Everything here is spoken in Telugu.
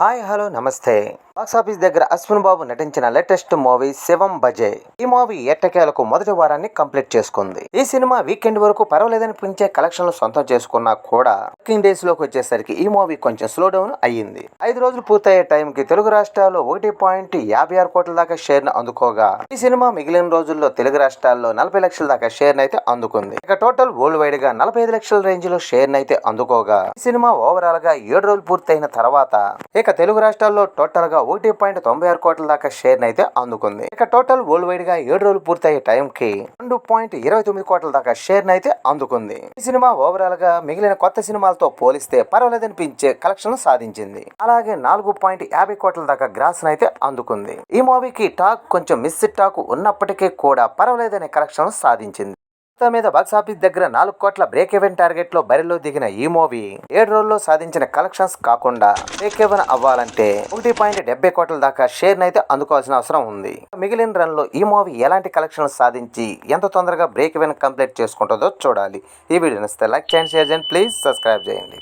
హాయ్ హలో నమస్తే బాక్స్ ఆఫీస్ దగ్గర అశ్విన్ బాబు నటించిన లేటెస్ట్ మూవీ శివం బజే. ఈ మూవీ ఎట్టకేలకు మొదటి వారాన్ని కంప్లీట్ చేసుకుంది. ఈ సినిమా వీకెండ్ వరకు పర్వాలేదనిపించే కలెక్షన్లు సొంతం చేసుకున్నా కూడా వర్కింగ్ డేస్లోకి వచ్చేసరికి ఈ మూవీ కొంచెం స్లో డౌన్ అయ్యింది. ఐదు రోజులు పూర్తయ్యే టైంకి తెలుగు రాష్ట్రాల్లో ఒకటి పాయింట్ యాభై ఆరు కోట్ల దాకా షేర్ అందుకోగా ఈ సినిమా మిగిలిన రోజుల్లో తెలుగు రాష్ట్రాల్లో నలభై లక్షల దాకా షేర్ అయితే అందుకుంది. ఇక టోటల్ వరల్డ్ వైడ్గా నలభై ఐదు లక్షల రేంజ్లో షేర్ అయితే అందుకోగా ఈ సినిమా ఓవరాల్గా ఏడు రోజులు పూర్తయిన తర్వాత ఇక తెలుగు రాష్ట్రాల్లో టోటల్గా ఒకటి పాయింట్ తొంభై ఆరు కోట్ల దాకా షేర్ అయితే అందుకుంది. ఇక టోటల్ వరల్డ్ వైడ్గా ఏడు రోజులు పూర్తయ్యే టైం కి రెండు పాయింట్ ఇరవై తొమ్మిది కోట్ల దాకా షేర్ అయితే అందుకుంది. ఈ సినిమా ఓవరాల్గా మిగిలిన కొత్త సినిమాలతో పోలిస్తే పర్వాలేదనిపించే కలెక్షన్ సాధించింది. అలాగే నాలుగు పాయింట్ యాభై కోట్ల దాకా గ్రాస్ అయితే అందుకుంది. ఈ మూవీకి టాక్ కొంచెం మిస్ టాక్ ఉన్నప్పటికీ కూడా పర్వాలేదనే కలెక్షన్ సాధించింది. మొత్తం మీద బాక్స్ ఆఫీస్ దగ్గర నాలుగు కోట్ల బ్రేక్ ఈవెన్ టార్గెట్లో బరిలో దిగిన ఈ మూవీ ఏడు రోజుల్లో సాధించిన కలెక్షన్స్ కాకుండా బ్రేక్ ఈవెన్ అవ్వాలంటే ఒకటి పాయింట్ డెబ్బై కోట్ల దాకా షేర్ అయితే అందుకోవాల్సిన అవసరం ఉంది. మిగిలిన రన్లో ఈ మూవీ ఎలాంటి కలెక్షన్స్ సాధించి ఎంత తొందరగా బ్రేక్ ఈవెన్ కంప్లీట్ చేసుకుంటుందో చూడాలి. ఈ వీడియో నచ్చితే లైక్ చేయండి షేర్ చేయండి ప్లీజ్ సబ్స్క్రైబ్ చేయండి.